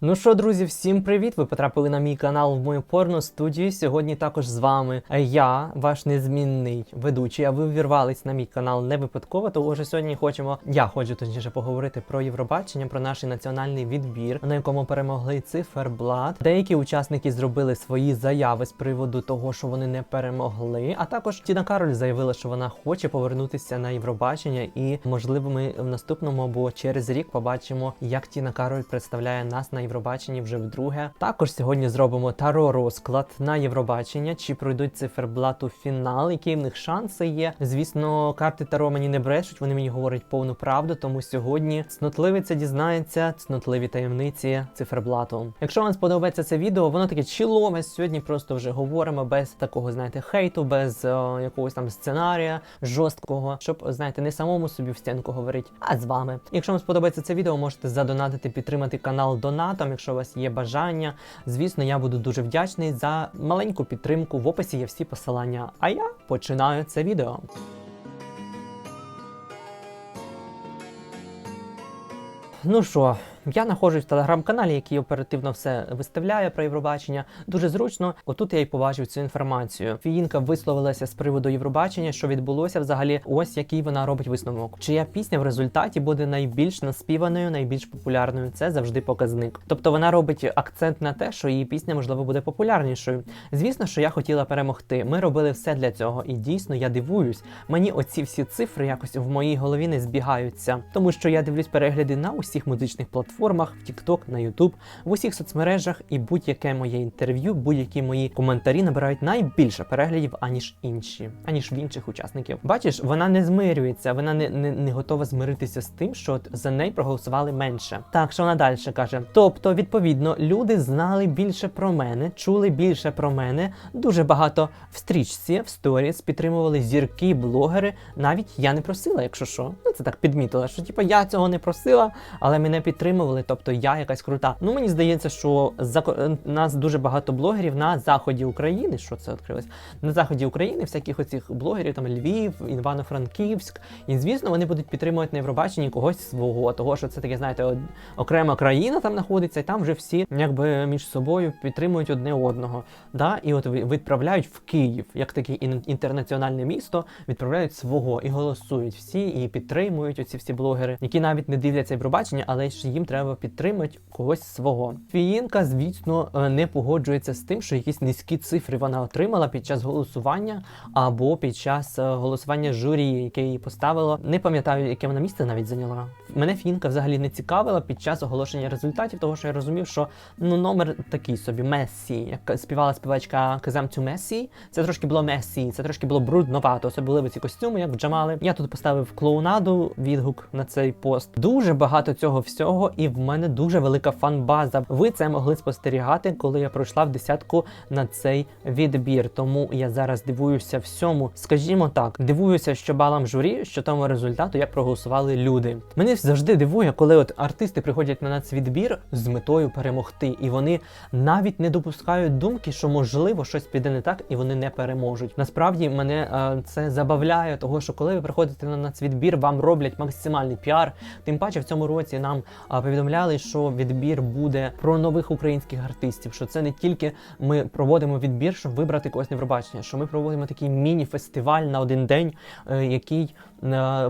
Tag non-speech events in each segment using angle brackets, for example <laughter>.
Ну що, друзі, всім привіт! Ви потрапили на мій канал в мою порно студію. Сьогодні також з вами я, ваш незмінний ведучий. А ви ввірвались на мій канал не випадково, тому що сьогодні хочемо. Я хочу точніше поговорити про Євробачення, про наш національний відбір, на якому перемогли циферблат. Деякі учасники зробили свої заяви з приводу того, що вони не перемогли. А також Тіна Кароль заявила, що вона хоче повернутися на Євробачення, і можливо, ми в наступному або через рік побачимо, як Тіна Кароль представляє нас на Євробаченні вже вдруге. Також сьогодні зробимо таро розклад на Євробачення, чи пройдуть циферблату фінал, які в них шанси є. Звісно, карти Таро мені не брешуть, вони мені говорять повну правду. Тому сьогодні цнотливиця дізнається цнотливі таємниці циферблату. Якщо вам сподобається це відео, воно таке чілове. Сьогодні просто вже говоримо без такого, знаєте, хейту, без е, якогось там сценарія жорсткого, щоб знаєте, не самому собі в стінку говорити, а з вами. Якщо вам сподобається це відео, можете задонатити, підтримати канал донатом, якщо у вас є бажання. Звісно, я буду дуже вдячний за маленьку підтримку. В описі є всі посилання. А я починаю це відео. Ну що, я знаходжусь в телеграм-каналі, який оперативно все виставляє про Євробачення. Дуже зручно. Отут я й побачив цю інформацію. Фіїнка висловилася з приводу Євробачення, що відбулося взагалі. Ось який вона робить висновок. Чия пісня в результаті буде найбільш наспіваною, найбільш популярною. Це завжди показник. Тобто вона робить акцент на те, що її пісня можливо буде популярнішою. Звісно, що я хотіла перемогти. Ми робили все для цього, і дійсно я дивуюсь. Мені оці всі цифри якось в моїй голові не збігаються, тому що я дивлюсь перегляди на усіх музичних платформах, в TikTok, на YouTube, в усіх соцмережах, і будь-яке моє інтерв'ю, будь-які мої коментарі набирають найбільше переглядів, аніж інші, аніж в інших учасників. Бачиш, вона не змирюється, вона не, не, не готова змиритися з тим, що от за неї проголосували менше. Так, що вона далі каже? Тобто, відповідно, люди знали більше про мене, чули більше про мене. Дуже багато в стрічці, в сторіс підтримували зірки, блогери. Навіть я не просила, якщо що. Ну це так підмітила, що типу я цього не просила, але мене підтримували. Тобто я якась крута. Ну мені здається, що за нас дуже багато блогерів на заході України. Що це відкрилось? На заході України, всяких оцих блогерів, там Львів, Івано-Франківськ. І звісно, вони будуть підтримувати на Євробаченні когось свого, того що це таке, знаєте, окрема країна там знаходиться, і там вже всі якби між собою підтримують одне одного. Да? І от відправляють в Київ, як таке інтернаціональне місто, відправляють свого і голосують всі, і підтримують оці всі блогери, які навіть не дивляться Євробачення, але ж їм треба підтримати когось свого. Фіїнка, звісно, е, не погоджується з тим, що якісь низькі цифри вона отримала під час голосування або під час е, голосування журі, яке її поставило. Не пам'ятаю, яке вона місце навіть зайняла. Мене фінка взагалі не цікавила під час оголошення результатів, того що я розумів, що ну номер такий собі Мессі, як співала співачка Казам цю Мессі. Це трошки було Мессі, це трошки було брудновато, особливо ці костюми, як в Джамали. Я тут поставив клоунаду відгук на цей пост. Дуже багато цього всього, і в мене дуже велика фан-база. Ви це могли спостерігати, коли я пройшла в десятку на цей відбір. Тому я зараз дивуюся всьому. Скажімо так, дивуюся, що балам журі, що тому результату, як проголосували люди. Мене завжди дивує, коли от артисти приходять на нацвідбір з метою перемогти, і вони навіть не допускають думки, що можливо щось піде не так, і вони не переможуть. Насправді мене е, це забавляє, того що коли ви приходите на нацвідбір, вам роблять максимальний піар. Тим паче в цьому році нам а, повідомляли, що відбір буде про нових українських артистів. Що це не тільки ми проводимо відбір, щоб вибрати когось на Євробачення, що ми проводимо такий міні-фестиваль на один день, е, який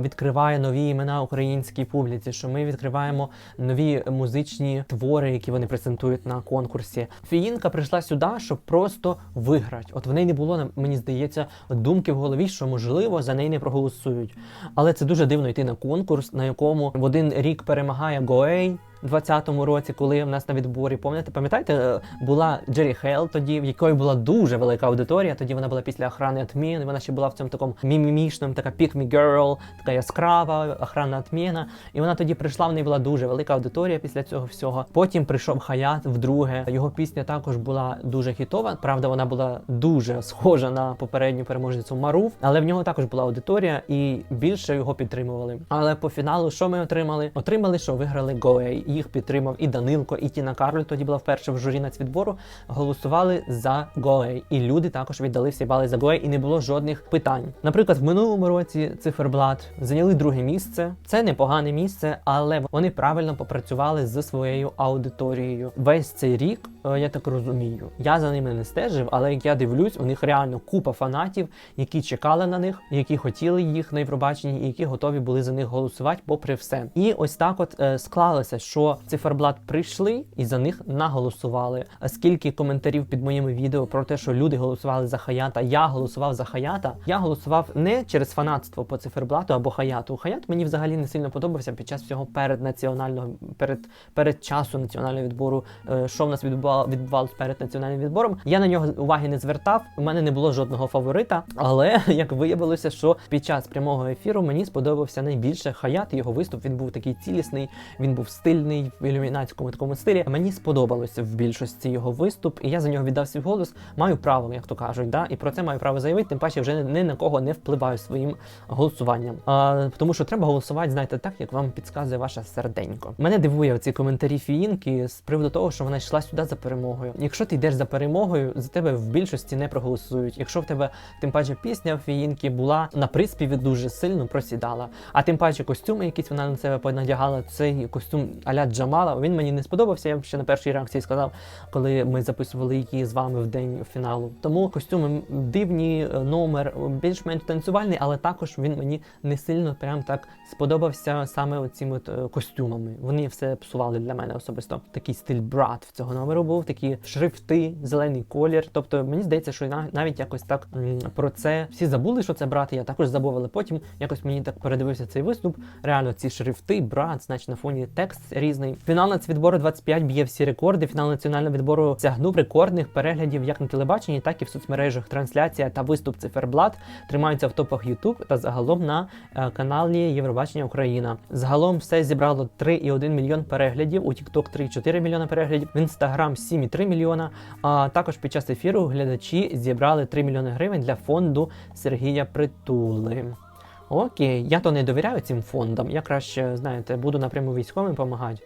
відкриває нові імена українській публіці. Що ми відкриваємо нові музичні твори, які вони презентують на конкурсі. Фіїнка прийшла сюди, щоб просто виграти. От в неї не було мені здається думки в голові, що можливо за неї не проголосують. Але це дуже дивно йти на конкурс, на якому в один рік перемагає Гоей. 20-му році, коли в нас на відборі, пам'ятаєте, пам'ятаєте, е, була Джері Хейл тоді, в якої була дуже велика аудиторія. Тоді вона була після охрани Атмін, вона ще була в цьому такому мімімішному, така pick me girl, така яскрава охрана Атміна. І вона тоді прийшла, в неї була дуже велика аудиторія після цього всього. Потім прийшов Хаят вдруге. Його пісня також була дуже хітова. Правда, вона була дуже схожа на попередню переможницю Марув, але в нього також була аудиторія і більше його підтримували. Але по фіналу, що ми отримали? Отримали, що виграли Гоей. Їх підтримав і Данилко, і Тіна Карль, тоді була вперше в журі нацвідбору, голосували за Гоей. І люди також віддали всі бали за Гоей, і не було жодних питань. Наприклад, в минулому році циферблат зайняли друге місце. Це непогане місце, але вони правильно попрацювали з своєю аудиторією. Весь цей рік, е, я так розумію, я за ними не стежив, але як я дивлюсь, у них реально купа фанатів, які чекали на них, які хотіли їх на Євробаченні, і які готові були за них голосувати, попри все. І ось так, от е, склалося, що циферблат прийшли і за них наголосували. А Скільки коментарів під моїми відео про те, що люди голосували за Хаята, я голосував за Хаята. Я голосував не через фанатство по циферблату або Хаяту. Хаят мені взагалі не сильно подобався під час всього перед національного перед, перед часу національного відбору, е, що в нас відбувало відбувалось перед національним відбором. Я на нього уваги не звертав. У мене не було жодного фаворита. Але <laughs> як виявилося, що під час прямого ефіру мені сподобався найбільше Хаят. Його виступ він був такий цілісний, він був стильний в ілюмінатському такому стилі. Мені сподобалося в більшості його виступ, і я за нього віддав свій голос. Маю право, як то кажуть, да? і про це маю право заявити. Тим паче вже ні на кого не впливаю своїм голосуванням. А, тому що треба голосувати, знаєте, так, як вам підказує ваше серденько. Мене дивує ці коментарі фіїнки з приводу того, що вона йшла сюди за перемогою. Якщо ти йдеш за перемогою, за тебе в більшості не проголосують. Якщо в тебе тим паче пісня фіїнки була на приспіві дуже сильно просідала, а тим паче костюми, якісь вона на себе понадягала, цей костюм аля Джамала, він мені не сподобався. Я ще на першій реакції сказав, коли ми записували її з вами в день фіналу. Тому костюми дивні, номер більш-менш танцювальний, але також він мені не сильно прям так сподобався саме оцими от, е, костюмами. Вони все псували для мене особисто. Такий стиль брат в цього номеру був, такі шрифти, зелений колір. Тобто мені здається, що навіть якось так про це всі забули, що це брат. Я також забув, але потім якось мені так передивився цей виступ. Реально, ці шрифти, брат, значить на фоні текст різний. Фінал нацвідбору 25 б'є всі рекорди. Фінал національного відбору сягнув рекордних переглядів як на телебаченні, так і в соцмережах. Трансляція та виступ циферблат тримаються в топах YouTube та загалом на е, каналі Євробачення Україна. Загалом все зібрало 3,1 мільйон переглядів. У TikTok 3,4 мільйона переглядів, в Instagram 7,3 мільйона. А також під час ефіру глядачі зібрали 3 мільйони гривень для фонду Сергія Притули. Окей, я то не довіряю цим фондам. Я краще, знаєте, буду напряму військовим допомагати.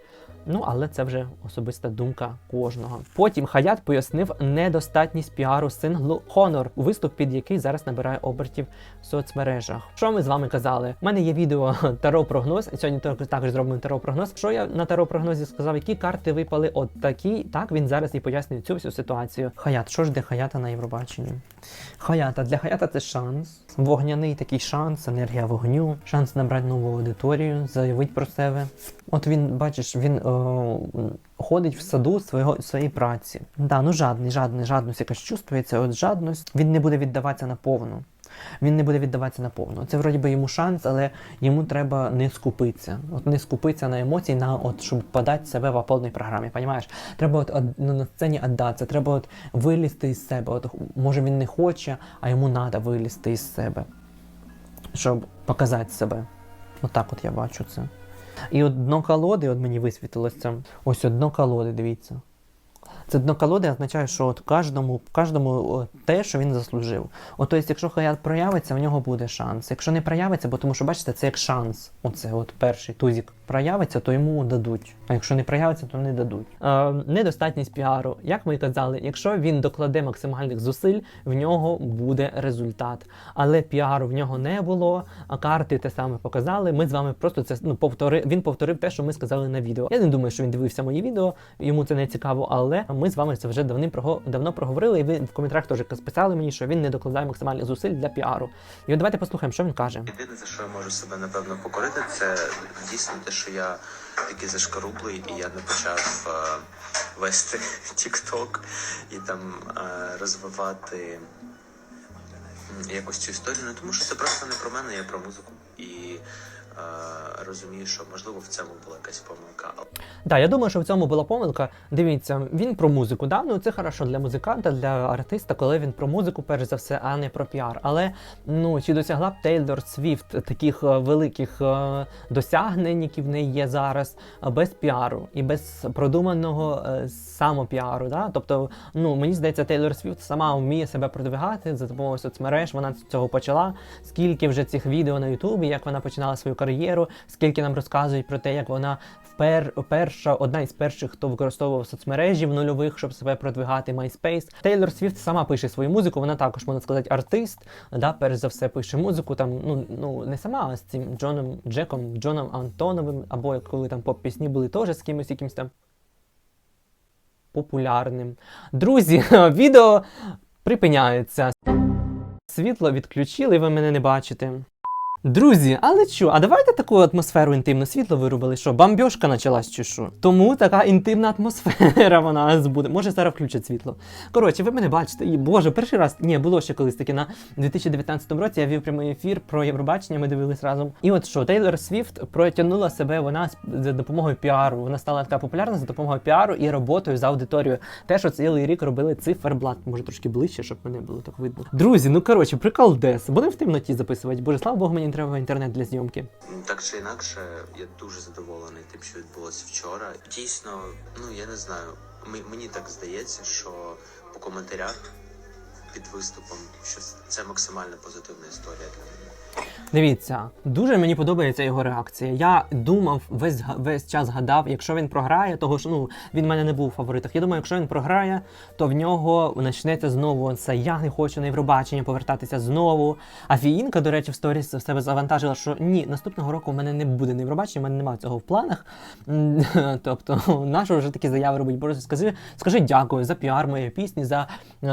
Ну, але це вже особиста думка кожного. Потім Хаят пояснив недостатність піару синглу Honor, виступ під який зараз набирає обертів в соцмережах. Що ми з вами казали? У мене є відео <laughs> таро прогноз. Сьогодні так- також зробимо таро прогноз. Що я на таро прогнозі сказав, які карти випали от такі. Так він зараз і пояснює цю всю ситуацію. Хаят, що ж де Хаята на Євробаченні? Хаята для Хаята це шанс. Вогняний такий шанс, енергія вогню, шанс набрати нову аудиторію, заявити про себе. От він, бачиш, він е, ходить в саду свого своєї праці. Да, ну жадний, жадний, жадність якась чувствується. От жадність. Він не буде віддаватися наповну. Він не буде віддаватися наповну. Це вроді би йому шанс, але йому треба не скупитися. От не скупитися на емоції, на от щоб подати себе в повній програмі. Понімаєш? Треба от, от ну, на сцені віддатися, треба от вилізти із себе. От може він не хоче, а йому треба вилізти із себе, щоб показати себе. Отак от я бачу це. І от дно колоди, от мені висвітилося. Ось от дно колоди, дивіться. Це дно колоди означає, що от кожному, кожному те, що він заслужив. От, тобто, якщо хаят проявиться, в нього буде шанс. Якщо не проявиться, бо тому що бачите, це як шанс. Оце от перший тузік проявиться, то йому дадуть. А якщо не проявиться, то не дадуть. Е, недостатність піару. Як ми казали, якщо він докладе максимальних зусиль, в нього буде результат. Але піару в нього не було, а карти те саме показали. Ми з вами просто це ну, повтори. Він повторив те, що ми сказали на відео. Я не думаю, що він дивився мої відео, йому це не цікаво, але ми з вами це вже давним давно проговорили, і ви в коментарях теж писали мені, що він не докладає максимальних зусиль для піару. І от давайте послухаємо, що він каже. Єдине, за що я можу себе напевно покорити, це дійсно те, що я такий зашкарублий, і я не почав е, вести <laughs> TikTok і там е, розвивати якось цю історію. Не тому що це просто не про мене, я про музику. І розумію, що можливо в цьому була якась помилка. Да, я думаю, що в цьому була помилка. Дивіться, він про музику. Да? Ну це хорошо для музиканта, для артиста, коли він про музику, перш за все, а не про піар. Але ну чи досягла б Тейлор Свіфт таких е, великих е, досягнень, які в неї є зараз, е, без піару і без продуманого е, самопіару. Да? Тобто, ну мені здається, Тейлор Свіфт сама вміє себе продвигати за допомогою соцмереж. вона з цього почала, скільки вже цих відео на Ютубі, як вона починала свою кар'єру, скільки нам розказують про те, як вона впер, перша, одна із перших, хто використовував соцмережі в нульових, щоб себе продвигати MySpace. Тейлор Свіфт сама пише свою музику, вона також, можна сказати, артист, да, перш за все пише музику, там, ну, ну не сама, а з цим Джоном Джеком, Джоном Антоновим, або коли там поп-пісні були теж з кимось якимось там популярним. Друзі, <laughs> відео припиняється. Світло відключили, ви мене не бачите. Друзі, але що, а давайте таку атмосферу інтимну світло вирубили, що бамбьошка почалась чи що? Тому така інтимна атмосфера вона нас буде. Може зараз включать світло. Коротше, ви мене бачите, і боже, перший раз ні, було ще колись таке на 2019 році. Я вів прямий ефір про Євробачення. Ми дивились разом. І от що Тейлор Свіфт протягнула себе вона за допомогою піару. Вона стала така популярна за допомогою піару і роботою з аудиторією. Те, що цілий рік робили циферблат. Може трошки ближче, щоб мене було так видно. Друзі, ну коротше, прикол дес. Будемо в темноті записувати. Боже, слава Богу, мені треба інтернет для зйомки. Так чи інакше, я дуже задоволений тим, що відбулося вчора. Дійсно, ну я не знаю. Мені так здається, що по коментарях під виступом, що це максимально позитивна історія для мене. Дивіться, дуже мені подобається його реакція. Я думав, весь весь час гадав, якщо він програє, того ж ну він в мене не був у фаворитах. Я думаю, якщо він програє, то в нього почнеться знову це я не хочу на Євробачення повертатися знову. А Фіїнка, до речі, в сторіс в себе завантажила, що ні, наступного року в мене не буде на Євробачення, в мене немає цього в планах. <laughs> Тобто, нащо вже такі заяви робить? Боже, скажи, скажи дякую за піар моєї пісні, за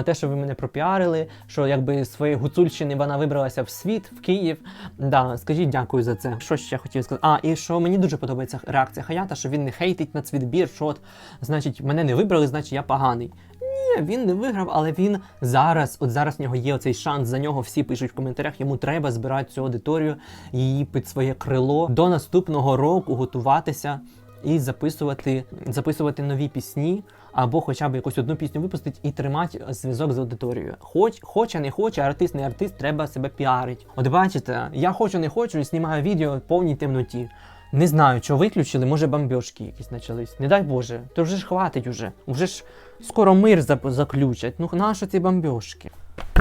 те, що ви мене пропіарили, що якби своєї гуцульщини вона вибралася в світ, в Київ. Да, скажіть дякую за це. Що ще хотів сказати? А, і що мені дуже подобається реакція Хаята, що він не хейтить на цвітбір, що от, значить, мене не вибрали, значить я поганий. Ні, він не виграв, але він зараз, от зараз в нього є оцей шанс. За нього всі пишуть в коментарях. Йому треба збирати цю аудиторію, її під своє крило до наступного року готуватися і записувати, записувати нові пісні. Або хоча б якусь одну пісню випустити і тримати зв'язок з аудиторією. Хоч, хоче, не хоче, артист, не артист, треба себе піарить. От бачите, я хочу, не хочу, і знімаю відео в повній темноті. Не знаю, що виключили, може бомбьошки якісь почались. Не дай Боже, то вже ж хватить уже. Вже ж скоро мир заключать. Ну нащо ці бомбьошки?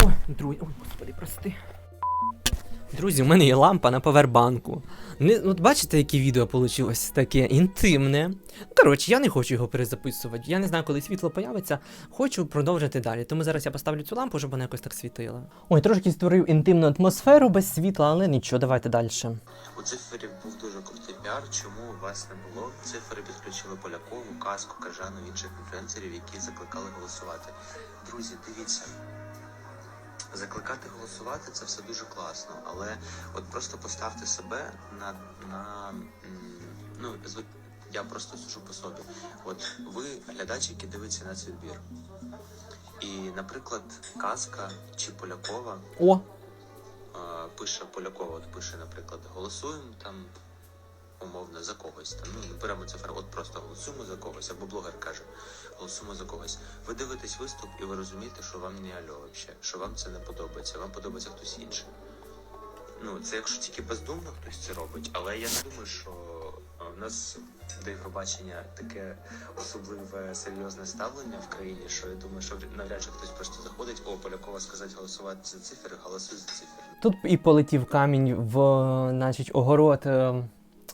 Ой, друзі, ой, господи, прости. Друзі, у мене є лампа на повербанку. Не, от бачите, яке відео вийшло таке інтимне. Коротше, я не хочу його перезаписувати. Я не знаю, коли світло появиться. Хочу продовжити далі. Тому зараз я поставлю цю лампу, щоб вона якось так світила. Ой, трошки створив інтимну атмосферу без світла, але нічого, давайте далі. У цифрі був дуже крутий піар. Чому вас не було? Цифри підключили Полякову, казку, кажану інших інфлюенсерів, які закликали голосувати. Друзі, дивіться. Закликати голосувати це все дуже класно, але от просто поставте себе на, на ну я просто сужу по собі. От ви глядач, який дивиться на цей відбір. І, наприклад, казка чи Полякова О, пише Полякова, от пише, наприклад, голосуємо там умовно за когось. Там, ну, беремо цифру, от просто голосуємо за когось, або блогер каже, голосуємо за когось. Ви дивитесь виступ і ви розумієте, що вам не альо вообще, що вам це не подобається, вам подобається хтось інший. Ну, це якщо тільки бездумно хтось це робить, але я не думаю, що в нас до Євробачення таке особливе серйозне ставлення в країні, що я думаю, що навряд чи хтось просто заходить, о, Полякова сказати голосувати за цифри, голосуй за цифри. Тут і полетів камінь в, значить, огород е,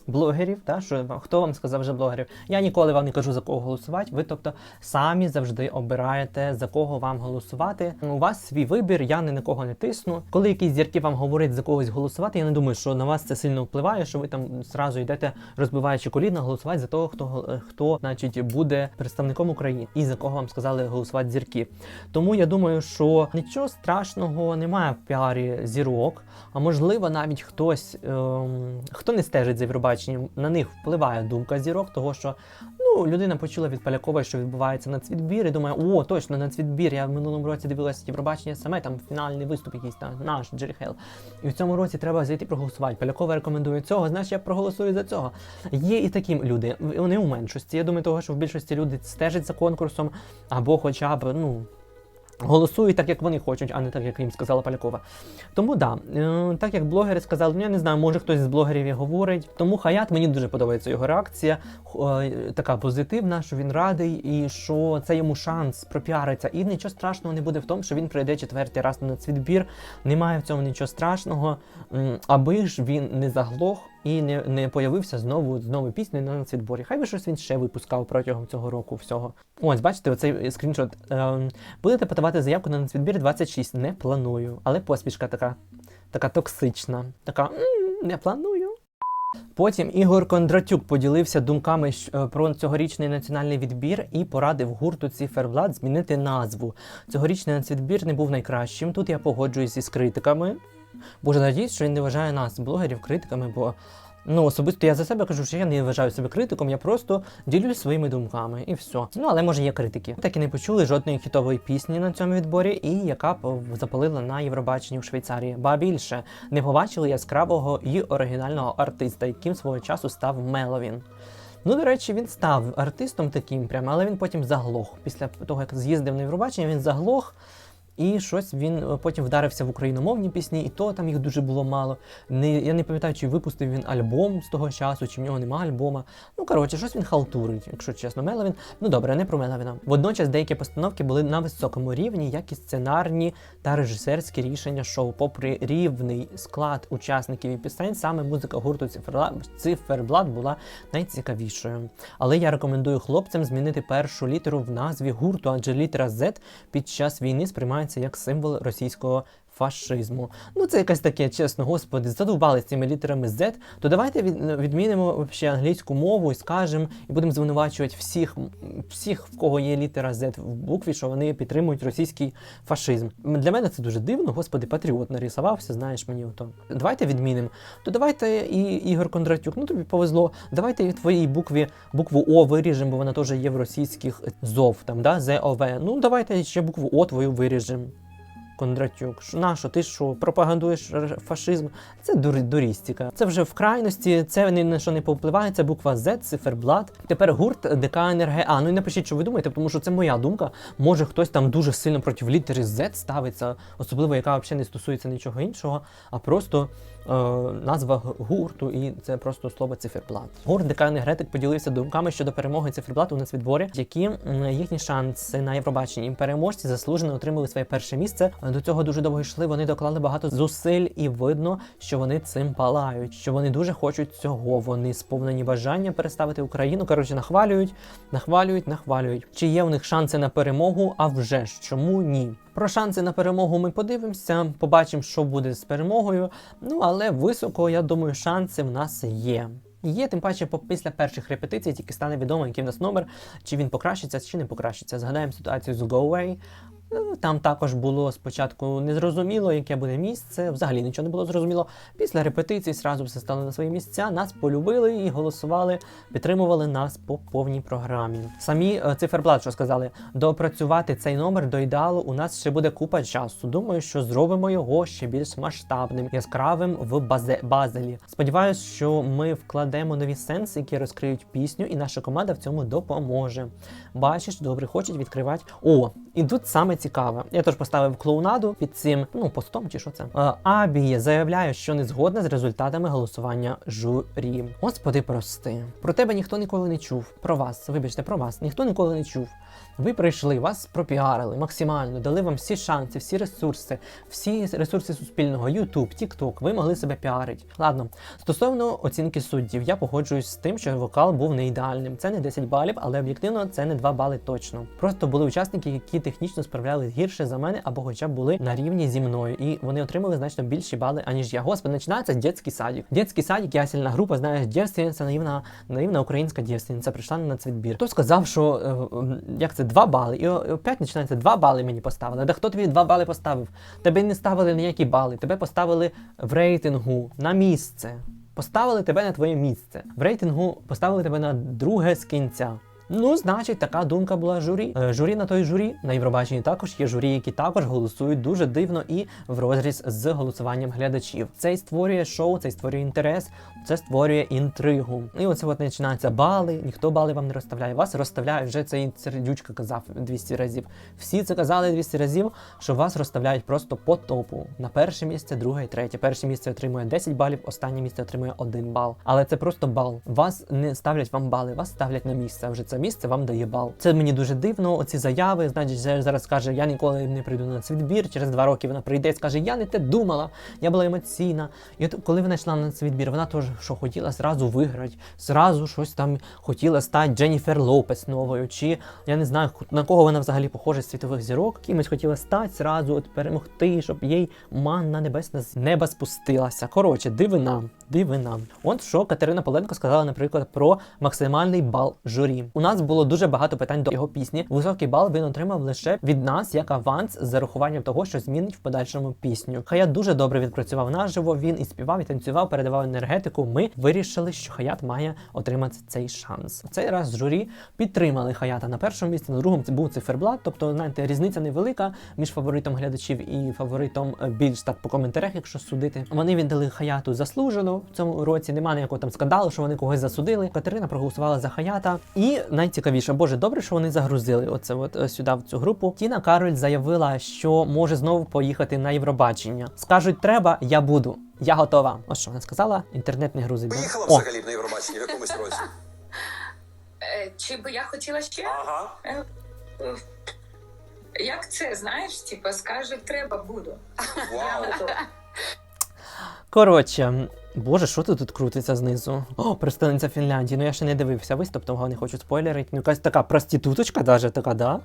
блогерів. Та, що хто вам сказав вже блогерів? Я ніколи вам не кажу за кого голосувати. Ви, тобто, самі завжди обираєте за кого вам голосувати. У вас свій вибір, я ні на кого не тисну. Коли якісь зірки вам говорять за когось голосувати, я не думаю, що на вас це сильно впливає, що ви там зразу йдете, розбиваючи коліна, голосувати за того, хто хто, значить, буде представником України і за кого вам сказали голосувати зірки. Тому я думаю, що нічого страшного немає в піарі зірок. А можливо, навіть хтось, ем, хто не стежить за Євробаченням, на них впливає думка зірок, того що ну, людина почула від Полякової, що відбувається на цвітбір, і думає, о, точно на цвітбір. Я в минулому році дивилася Євробачення саме там фінальний виступ, якийсь там наш Джері. І в цьому році треба зайти проголосувати. Полякова рекомендує цього, значить я проголосую за цього. Є і такі люди, вони у меншості. Я думаю, того, що в більшості люди стежать за конкурсом, або хоча б, ну голосують так, як вони хочуть, а не так, як їм сказала Полякова. Тому да, е, так як блогери сказали, ну я не знаю, може хтось з блогерів і говорить. Тому Хаят мені дуже подобається його реакція, е, така позитивна, що він радий і що це йому шанс пропіариться. І нічого страшного не буде в тому, що він прийде четвертий раз на нацвідбір. Немає в цьому нічого страшного, аби ж він не заглох і не, не появився знову з новою піснею на нацвідборі. Хай би щось він ще випускав протягом цього року всього. Ось, бачите, оцей скріншот. Ем, Будете подавати заявку на нацвідбір 26. Не планую. Але поспішка така, така токсична. Така «М, не планую. Потім Ігор Кондратюк поділився думками е, про цьогорічний національний відбір і порадив гурту Циферблат змінити назву. Цьогорічний нацвідбір не був найкращим. Тут я погоджуюсь із критиками. Боже, надіюсь, що він не вважає нас, блогерів, критиками, бо ну особисто я за себе кажу, що я не вважаю себе критиком, я просто ділюсь своїми думками і все. Ну але може є критики. Так і не почули жодної хітової пісні на цьому відборі, і яка б запалила на Євробаченні в Швейцарії. Ба більше не побачили яскравого і оригінального артиста, яким свого часу став Меловін. Ну, до речі, він став артистом таким прямо, але він потім заглох. Після того, як з'їздив на Євробачення, він заглох. І щось він е, потім вдарився в україномовні пісні, і то там їх дуже було мало. Не, я не пам'ятаю, чи випустив він альбом з того часу, чи в нього нема альбома. Ну коротше, щось він халтурить, якщо чесно. Меловін. Ну добре, не про Меловіна. Водночас деякі постановки були на високому рівні, як і сценарні та режисерські рішення шоу. Попри рівний склад учасників і пісень, саме музика гурту Циферблат була найцікавішою. Але я рекомендую хлопцям змінити першу літеру в назві гурту, адже літера Z під час війни сприймається як символ російського фашизму. Ну це якесь таке, чесно, господи, задовбали цими літерами Z, то давайте від, відмінимо вообще англійську мову і скажемо, і будемо звинувачувати всіх, всіх, в кого є літера Z в букві, що вони підтримують російський фашизм. Для мене це дуже дивно, господи, патріот нарисувався, знаєш мені ото. Давайте відмінимо. То давайте і Ігор Кондратюк, ну тобі повезло. Давайте і в твоїй букві букву О виріжемо, бо вона теж є в російських ЗОВ, там, да, ЗОВ. Ну давайте ще букву О твою виріжемо. Кондратюк, на що ти що пропагандуєш фашизм? Це дур, дурістика. Це вже в крайності, це ні на що не повпливає. Це буква Z, циферблат. Тепер гурт ДК НРГА. Ну і напишіть, що ви думаєте, тому що це моя думка. Може хтось там дуже сильно проти літери Z ставиться, особливо яка взагалі не стосується нічого іншого, а просто е, назва гурту, і це просто слово циферблат. Гурт ДК Енергетик поділився думками щодо перемоги циферблату у нацвідборі, які їхні шанси на Євробаченні. Переможці заслужено отримали своє перше місце. До цього дуже довго йшли. Вони доклали багато зусиль, і видно, що вони цим палають, що вони дуже хочуть цього. Вони сповнені бажання переставити Україну. Коротше, нахвалюють, нахвалюють, нахвалюють. Чи є у них шанси на перемогу? А вже ж чому ні? Про шанси на перемогу ми подивимося, побачимо, що буде з перемогою. Ну але високо, я думаю, шанси в нас є. Є, тим паче, по- після перших репетицій тільки стане відомо, який в нас номер, чи він покращиться, чи не покращиться. Згадаємо ситуацію з Go Away. Ну, Там також було спочатку незрозуміло, яке буде місце. Взагалі нічого не було зрозуміло. Після репетицій зразу все стало на свої місця. Нас полюбили і голосували, підтримували нас по повній програмі. Самі е, циферблат, що сказали, доопрацювати цей номер до ідеалу у нас ще буде купа часу. Думаю, що зробимо його ще більш масштабним, яскравим в базе базелі. Сподіваюсь, що ми вкладемо нові сенси, які розкриють пісню, і наша команда в цьому допоможе. Бачиш, добре, хочуть відкривати. О, і тут саме цікаве. Я теж поставив клоунаду під цим, ну, постом чи що це. Е, Абі заявляє, що не згодна з результатами голосування журі. Господи, прости. Про тебе ніхто ніколи не чув. Про вас, вибачте, про вас ніхто ніколи не чув. Ви прийшли, вас пропіарили максимально, дали вам всі шанси, всі ресурси, всі ресурси суспільного, YouTube, TikTok, ви могли себе піарити. Ладно, стосовно оцінки суддів, я погоджуюсь з тим, що вокал був не ідеальним. Це не 10 балів, але об'єктивно це не 2 бали точно. Просто були учасники, які технічно справлялись гірше за мене, або хоча б були на рівні зі мною, і вони отримали значно більші бали, аніж я. Господи, починається дитячий садик. Дитячий садик, я сильна група, знаєш, дівственниця, наївна, наївна українська дівственниця прийшла на цвітбір. Хто сказав, що е, як це 2 бали, і опять починається 2 бали мені поставили. Да хто тобі 2 бали поставив? Тебе не ставили ніякі бали, тебе поставили в рейтингу на місце. Поставили тебе на твоє місце. В рейтингу поставили тебе на друге з кінця. Ну, значить, така думка була журі. Е, журі на той журі. На Євробаченні також є журі, які також голосують дуже дивно і в розріз з голосуванням глядачів. Це створює шоу, це створює інтерес, це створює інтригу. І оце от починаються бали. Ніхто бали вам не розставляє. Вас розставляють вже цей сердючка казав 200 разів. Всі це казали 200 разів, що вас розставляють просто по топу. На перше місце, друге і третє. Перше місце отримує 10 балів, останнє місце отримує 1 бал. Але це просто бал. Вас не ставлять вам бали, вас ставлять на місце. Вже це місце вам дає бал. Це мені дуже дивно. Оці заяви. Значить, зараз скаже, я ніколи не прийду на цвітбір. Через два роки вона прийде і скаже, я не те думала, я була емоційна. І от коли вона йшла на цвітбір, вона теж що хотіла зразу виграти, зразу щось там хотіла стати Дженніфер Лопес новою, чи я не знаю, на кого вона взагалі похожа з світових зірок. Кимось хотіла стати зразу, от перемогти, щоб їй манна небесна з неба спустилася. Коротше, дивина, дивина. От що Катерина Поленко сказала, наприклад, про максимальний бал журі. У нас було дуже багато питань до його пісні. Високий бал він отримав лише від нас як аванс з зарахуванням того, що змінить в подальшому пісню. Хаят дуже добре відпрацював наживо. Він і співав, і танцював, передавав енергетику. Ми вирішили, що Хаят має отримати цей шанс. Цей раз журі підтримали Хаята на першому місці, на другому це був циферблат. Тобто, знаєте, різниця невелика між фаворитом глядачів і фаворитом е, більш так по коментарях, якщо судити. Вони віддали Хаяту заслужено в цьому році. Нема ніякого там скандалу, що вони когось засудили. Катерина проголосувала за Хаята. І найцікавіше, боже, добре, що вони загрузили оце от е, сюди в цю групу. Тіна Кароль заявила, що може знову поїхати на Євробачення. Скажуть, треба, я буду. Я готова. Ось що вона сказала. Інтернет не грузить. да? Поїхала О, взагалі б на Євробачення в якомусь році. <laughs> Е, Чи би я хотіла ще? Ага. Е, е, Як це, знаєш, типа скаже, треба буду. Вау. Коротше, боже, що тут, тут крутиться знизу? О, представниця Фінляндії. Ну я ще не дивився виступ, того не хочу спойлерити. Ну, якась така проституточка, даже така, да?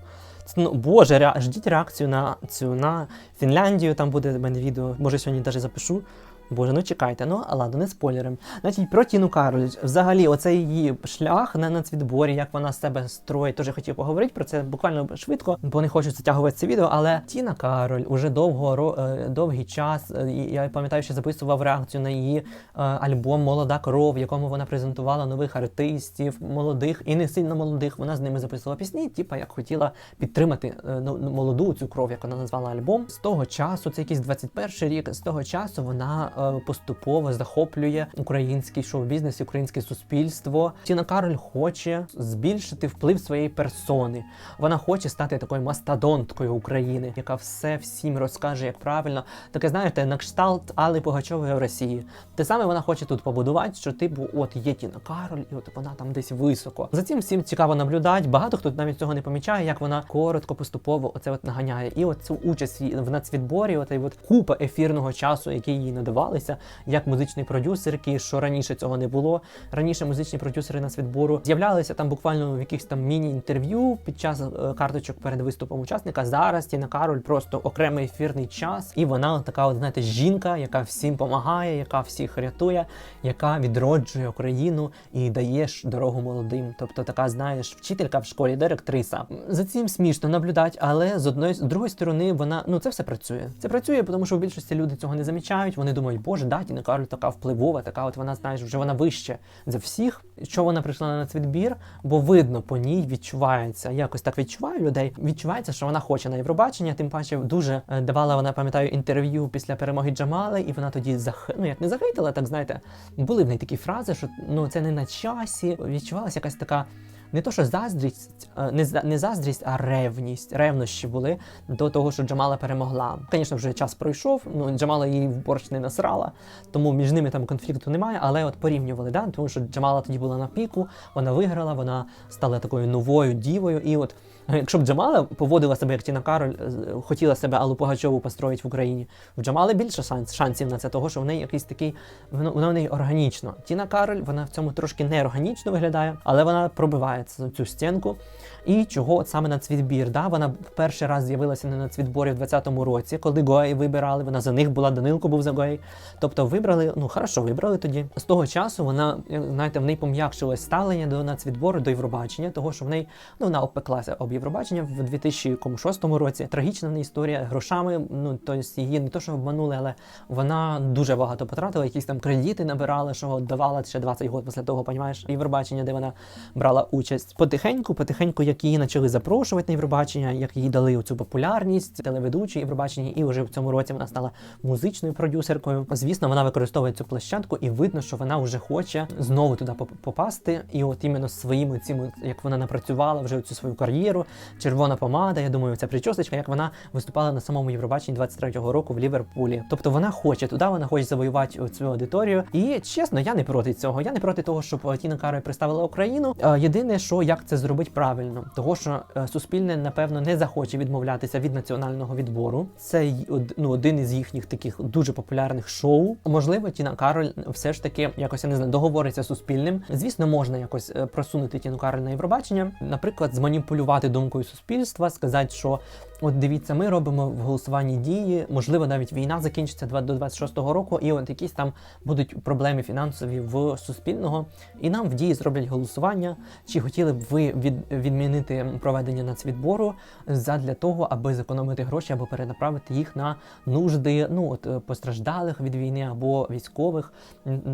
Це, Ну, боже, ре... ждіть реакцію на цю на Фінляндію. Там буде в мене відео. Може, сьогодні навіть запишу. Боже, ну чекайте, ну ладно, не спойлерим. Значить, про Тіну Кароль. Взагалі, оцей її шлях на нацвідборі, як вона себе строїть, теж хотів поговорити про це буквально швидко, бо не хочу затягувати це відео. Але Тіна Кароль уже довго е, довгий час. е, Я пам'ятаю, що записував реакцію на її е, альбом Молода кров, в якому вона презентувала нових артистів, молодих і не сильно молодих. Вона з ними записувала пісні, типа як хотіла підтримати ну, молоду цю кров, як вона назвала альбом. З того часу, це якийсь 21 рік. З того часу вона поступово захоплює український шоу-бізнес, українське суспільство. Тіна Кароль хоче збільшити вплив своєї персони. Вона хоче стати такою мастодонткою України, яка все всім розкаже, як правильно. Таке знаєте, на кшталт Алли Пугачової в Росії. Те саме вона хоче тут побудувати, що типу, от є Тіна Кароль, і от вона там десь високо. За цим всім цікаво наблюдати. Багато хто навіть цього не помічає, як вона коротко, поступово оце от наганяє. І от цю участь в нацвідборі, от от купа ефірного часу, який їй надавалися, як музичний продюсер, який що раніше цього не було. Раніше музичні продюсери нацвідбору з'являлися там буквально в якихось там міні-інтерв'ю під час е, карточок перед виступом учасника. Зараз Тіна Кароль просто окремий ефірний час, і вона така, от знаєте, жінка, яка всім допомагає, яка всіх рятує, яка відроджує Україну і дає дорогу молодим. Тобто така, знаєш, вчителька в школі, директриса. За цим смішно наблюдати, але з одної з другої сторони вона ну це все працює. Це працює, тому що в більшості люди цього не замічають. Вони думають, боже, да, Тіна Кароль така впливова, така от вона знаєш, вже вона вище за всіх. Що вона прийшла на цвітбір, бо видно по ній відчувається. Якось так відчуваю людей. Відчувається, що вона хоче на Євробачення. Тим паче дуже е, давала вона, пам'ятаю, інтерв'ю після перемоги Джамали, і вона тоді зах... ну, як не захейтила, так знаєте, були в неї такі фрази, що ну це не на часі. Відчувалася якась така. Не то, що заздрість, е, не, не заздрість, а ревність. Ревнощі були до того, що Джамала перемогла. Звісно, вже час пройшов. Ну Джамала її в борщ не насрала, тому між ними там конфлікту немає. Але от порівнювали, да? тому що Джамала тоді була на піку, вона виграла, вона стала такою новою дівою. І от якщо б Джамала поводила себе як Тіна Кароль, е, хотіла себе Аллу Пугачову построїти в Україні, в Джамали більше шанс, шансів на це, того, що в неї якийсь такий, воно, воно в неї органічно. Тіна Кароль, вона в цьому трошки неорганічно виглядає, але вона пробиває цю, цю стінку. І чого от саме на цвітбір? Да? Вона перший раз з'явилася на цвітборі в 20-му році, коли Гої вибирали. Вона за них була, Данилко був за Гої. Тобто вибрали, ну хорошо, вибрали тоді. З того часу вона, знаєте, в неї пом'якшилось ставлення до нацвідбору, до Євробачення, того що в неї ну вона опеклася об Євробачення в 2006 році. Трагічна в неї історія грошами. Ну тобто її не то, що обманули, але вона дуже багато потратила. Якісь там кредити набирала, що давала ще 20 років після того, понімаєш, Євробачення, де вона брала участь потихеньку, потихеньку, як її почали запрошувати на Євробачення, як їй дали цю популярність телеведучі Євробачення, і вже в цьому році вона стала музичною продюсеркою. Звісно, вона використовує цю площадку, і видно, що вона вже хоче знову туди поп- попасти. І от іменно своїми цими, як вона напрацювала вже цю свою кар'єру, червона помада. Я думаю, ця причосочка, як вона виступала на самому Євробаченні 23-го року в Ліверпулі. Тобто вона хоче туди, вона хоче завоювати цю аудиторію. І чесно, я не проти цього. Я не проти того, щоб Тіна Кароль представила Україну. Е, Єдине, що як це зробити правильно, того що е, суспільне напевно не захоче відмовлятися від національного відбору. Це ну, один із їхніх таких дуже популярних шоу. Можливо, Тіна Кароль все ж таки якось я не знаю, договориться з суспільним. Звісно, можна якось е, просунути Тіну Кароль на Євробачення, наприклад, зманіпулювати думкою суспільства, сказати, що От дивіться, ми робимо в голосуванні дії. Можливо, навіть війна закінчиться до 26-го року, і от якісь там будуть проблеми фінансові в суспільного, і нам в дії зроблять голосування. Чи хотіли б ви від, відмінити проведення нацвідбору задля того, аби зекономити гроші або перенаправити їх на нужди ну от е, постраждалих від війни або військових,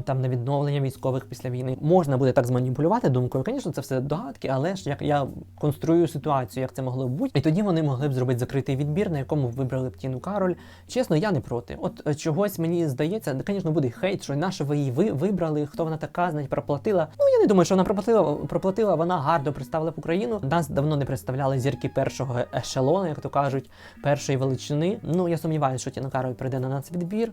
там на відновлення військових після війни. Можна буде так зманіпулювати думкою. Звісно, це все догадки, але ж як я конструю ситуацію, як це могло б бути, і тоді вони могли б зробити закритий відбір, на якому вибрали б Тіну Кароль. Чесно, я не проти. От е, чогось мені здається, звісно, буде хейт, що наше ви її вибрали, хто вона така, значить проплатила. Ну я не думаю, що вона проплатила. Проплатила вона гарно представила б Україну. Нас давно не представляли зірки першого ешелону, як то кажуть, першої величини. Ну я сумніваюся, що Тіна Кароль прийде на нацвідбір.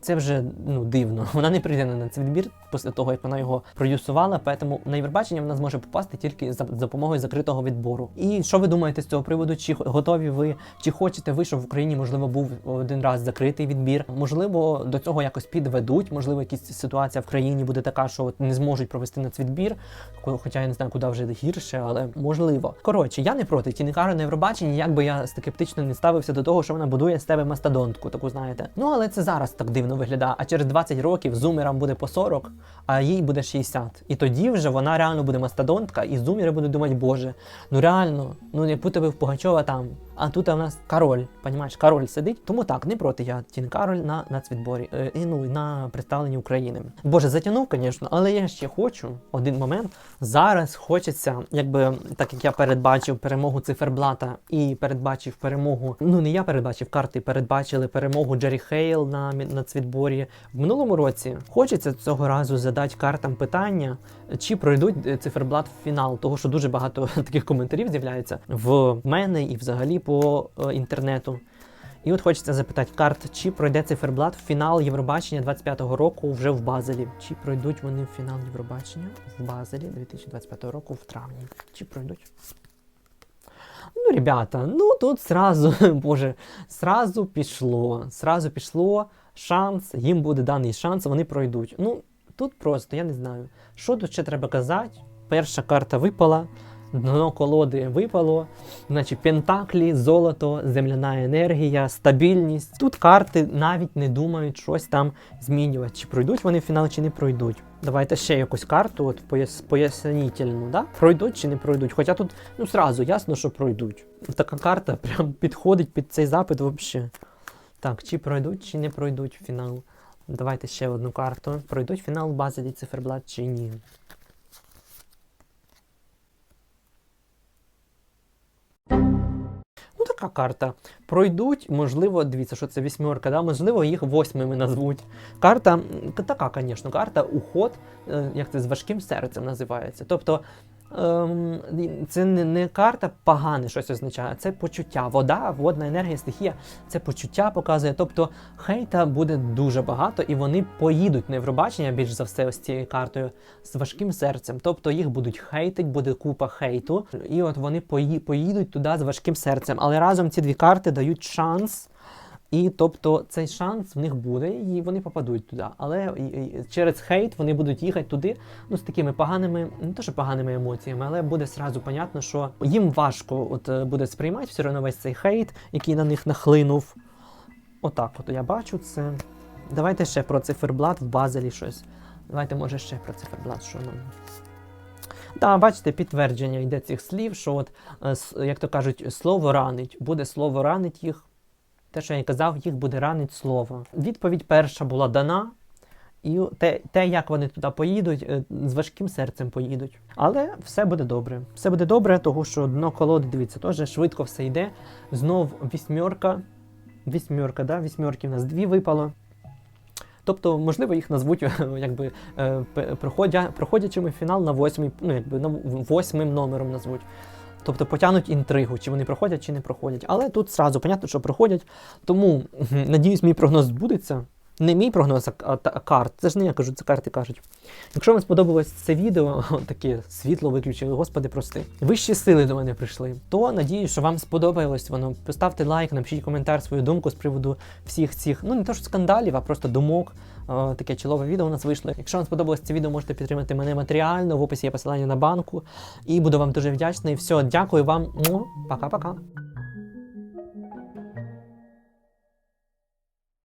Це вже ну дивно. <laughs> Вона не прийде на нацвідбір після того, як вона його продюсувала. Тому на Євробачення вона зможе попасти тільки за допомогою закритого відбору. І що ви думаєте з цього приводу? Чи готові ви, чи хочете ви, щоб в Україні можливо був один раз закритий відбір? Можливо, до цього якось підведуть. Можливо, якась ситуація в країні буде така, що не зможуть провести нацвідбір. Ко- Хоча я не знаю, куди вже гірше, але можливо. Коротше, я не проти Тіни Кароль на Євробаченні, як би я скептично не ставився до того, що вона будує з тебе мастодонтку, таку знаєте. Ну але це зараз так дивно виглядає. А через 20 років зумерам буде по 40, а їй буде 60. І тоді вже вона реально буде мастодонтка, і зумери будуть думати, боже, ну реально, ну не пути в Пугачова там. А тут у нас король, понімаєш, король сидить. Тому так, не проти я Тін Кароль на нацвідборі. Е, ну, на представленні України. Боже, затягнув, звісно, але я ще хочу один момент. Зараз хочеться, якби так як я передбачив перемогу циферблата і передбачив перемогу. Ну не я передбачив карти, передбачили перемогу Джері Хейл на нацвідборі в минулому році. Хочеться цього разу задати картам питання, чи пройдуть е, циферблат в фінал, того що дуже багато <laughs> таких коментарів з'являється в мене і взагалі по е, інтернету. І от хочеться запитати карт, чи пройде циферблат в фінал Євробачення 25-го року вже в Базелі. Чи пройдуть вони в фінал Євробачення в Базелі 2025 року в травні? Чи пройдуть? Ну, ребята, ну тут сразу, <laughs> боже, сразу пішло. Сразу пішло шанс, їм буде даний шанс, вони пройдуть. Ну, тут просто, я не знаю. Що тут ще треба казати? Перша карта випала, дно колоди випало, значить пентаклі, золото, земляна енергія, стабільність. Тут карти навіть не думають щось там змінювати. Чи пройдуть вони в фінал, чи не пройдуть. Давайте ще якусь карту, от пояс, пояснітельну, да? пройдуть чи не пройдуть. Хоча тут ну сразу ясно, що пройдуть. Така карта <laughs> прям підходить під цей запит взагалі. Так, чи пройдуть, чи не пройдуть в фінал. Давайте ще одну карту. Пройдуть фінал бази циферблат чи ні. Така карта. Пройдуть, можливо, дивіться, що це вісьмерка, да? можливо, їх восьмими назвуть. Карта, така, звісно, карта уход, е, як це з важким серцем називається. Тобто. Ем, це не, карта погане щось означає, це почуття. Вода, водна енергія, стихія, це почуття показує. Тобто хейта буде дуже багато, і вони поїдуть на Євробачення більш за все ось цією картою з важким серцем. Тобто їх будуть хейтить, буде купа хейту, і от вони пої- поїдуть туди з важким серцем. Але разом ці дві карти дають шанс. І тобто цей шанс в них буде, і вони попадуть туди. Але через хейт вони будуть їхати туди ну, з такими поганими, не то що поганими емоціями, але буде сразу понятно, що їм важко от, е, буде сприймати все одно весь цей хейт, який на них нахлинув. Отак, от я бачу це. Давайте ще про циферблат в Базелі щось. Давайте, може, ще про циферблат, що нам. Так, бачите, підтвердження йде цих слів, що от, е, як то кажуть, слово ранить. Буде слово ранить їх. Те, що я казав, їх буде ранить слово. Відповідь перша була дана. І те, те, як вони туди поїдуть, е, з важким серцем поїдуть. Але все буде добре. Все буде добре, тому що дно колоди, дивіться, теж швидко все йде. Знов вісьмерка. Вісьмерка, да? Вісьмерки в нас дві випало. Тобто, можливо, їх назвуть <laughs> якби е, проходя, проходячими фінал на восьмий, ну якби на восьмим номером назвуть. Тобто потягнуть інтригу, чи вони проходять, чи не проходять. Але тут зразу понятно, що проходять. Тому <laughs> надіюсь, мій прогноз збудеться. Не мій прогноз, а, карт. Це ж не я кажу, це карти кажуть. Якщо вам сподобалось це відео, <laughs> таке світло виключили, господи, прости. Вищі сили до мене прийшли. То надію, що вам сподобалось воно. Поставте лайк, напишіть коментар, свою думку з приводу всіх цих, ну не то що скандалів, а просто думок. Е, Таке чолове відео у нас вийшло. Якщо вам сподобалось це відео, можете підтримати мене матеріально. В описі є посилання на банку. І буду вам дуже вдячний. Все, дякую вам. Пока-пока.